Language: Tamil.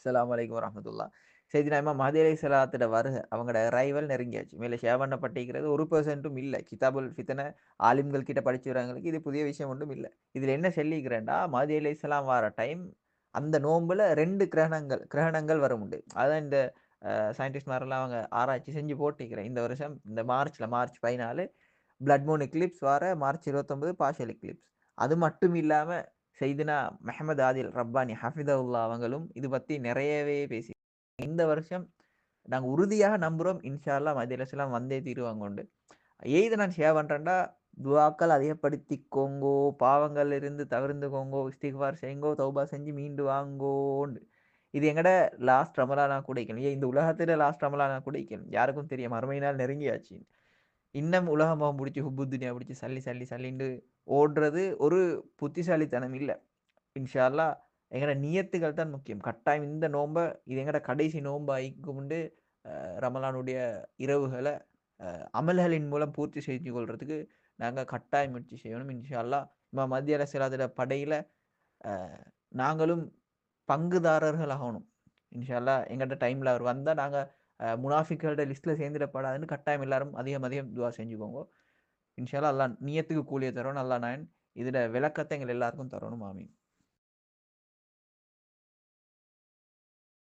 அஸ்லாம் வலைக்கம் வரமத்துல்லா செய்தி நாயமா மஹதி அலை சலாத்திட வருக அவங்களோட அரைவல் நெருங்கியாச்சு. மேலே ஷேவண்ண பட்டிக்கிறது ஒரு பர்சன்ட்டும் இல்லை. கிதாபுல் ஃபித்தனை ஆலிம்கள் கிட்ட படிச்சுறவங்களுக்கு இது புதிய விஷயம் ஒன்றும் இல்லை. இதில் என்ன சொல்லிக்கிறேன்டா மஹதி அலை சலாம் வர டைம் அந்த நோம்பில் ரெண்டு கிரகணங்கள் கிரகணங்கள் வரும் உண்டு. அதான் இந்த சயின்டிஸ்ட் மாதிரிலாம் அவங்க ஆராய்ச்சி செஞ்சு போட்டிருக்கிறேன். இந்த வருஷம் இந்த மார்ச்சில் மார்ச் பதினாலு பிளட் மூன் எக்லிப்ஸ் வர மார்ச் இருபத்தொம்பது பார்ஷல் எக்லிப்ஸ் அது மட்டும் இல்லாமல் செய்தினா மெஹமது ஆதில் ரப்பானி ஹஃபிதவுல்லா அவங்களும் இது பற்றி நிறையவே பேசி இந்த வருஷம் நாங்கள் உறுதியாக நம்புகிறோம் இன்ஷா அல்லா வந்தே தீருவாங்க உண்டு. எய்து நான் ஷேர் பண்ணுறேன்டா துவாக்கள் அதிகப்படுத்திக்கோங்கோ பாவங்கள் இருந்து தவிர்ந்துக்கோங்கோ இஸ்திக்பார் செய்யுங்கோ தௌபா செஞ்சு மீண்டு வாங்கோண்டு இது எங்கட லாஸ்ட் ரமலானா கூட ஏன் இந்த உலகத்தில் லாஸ்ட் ரமலானா கூட யாருக்கும் தெரியும். அருமை நாள் நெருங்கியாச்சு. இன்னும் உலகமாக பிடிச்சி ஹுப்பு துனியா பிடிச்சி சல்லி சல்லி சல்லிண்டு ஓடுறது ஒரு புத்திசாலித்தனம் இல்லை. இன்ஷா அல்லா எங்கட நியத்துகள் தான் முக்கியம். கட்டாயம் இந்த நோன்பை இது எங்கட கடைசி நோன்பு ஐக்கும்ண்டு ரமலானுடைய இரவுகளை அமல்களின் மூலம் பூர்த்தி செஞ்சு கொள்றதுக்கு நாங்கள் கட்டாயம் முயற்சி செய்யணும். இன்ஷா அல்லா மத்திய அரசியலாதிர படையில் நாங்களும் பங்குதாரர்கள் ஆகணும். இன்ஷால்லா எங்கள்கிட்ட டைமில் அவர் வந்தால் நாங்கள் முனாஃபிக்கோட லிஸ்ட்டில் சேர்ந்துடப்படாதுன்னு கட்டாயம் எல்லாரும் அதிகம் அதிகம் துவா செஞ்சுக்கோங்க. இன்ஷால்லா அல்லா நியத்துக்கு கூலியை தரணும் அல்லா நான் இதில் விளக்கத்தை எங்கள் எல்லாருக்கும் தரணும். மாமி